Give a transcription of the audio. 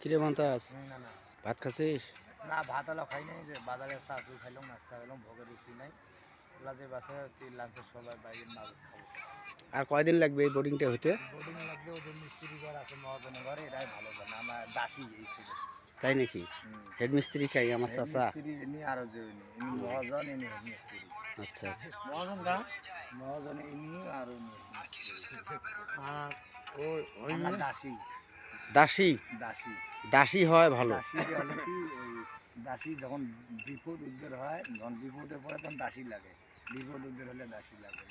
কিরে মান্তাস ভাত খাচ্ছিস না ভাত আলো খাই নাই যে বাজারে চাচু খাইলাম নাস্তা খাইলাম ভোগের রুচি নাই। লাজে বাসে তিন লাঞ্চের সবাই বাইরে মাছ খাব। আর কয়দিন লাগবে এই বোর্ডিংটা হইতে? বোর্ডিং লাগবে ওদের মিস্ত্রি ঘর আছে মহাজনের ঘরে এরাই ভালো জানে আমার দাসী এই ছিল। তাই নাকি? হেড মিস্ত্রি খাই আমার চাচা? ইনি আরও যে ইনি ইনি মহাজন ইনি মিস্ত্রি। আচ্ছা আচ্ছা। মহাজন গা মহাজন ইনি আর আমার দাসী। দাসি? দাসী। দাসী হয় ভালো। দাসি ওই দাসী যখন বিপদ উদ্ধার হয় যখন বিপদে পড়ে তখন দাসী লাগে। বিপদ উদ্ধার হলে দাসী লাগে।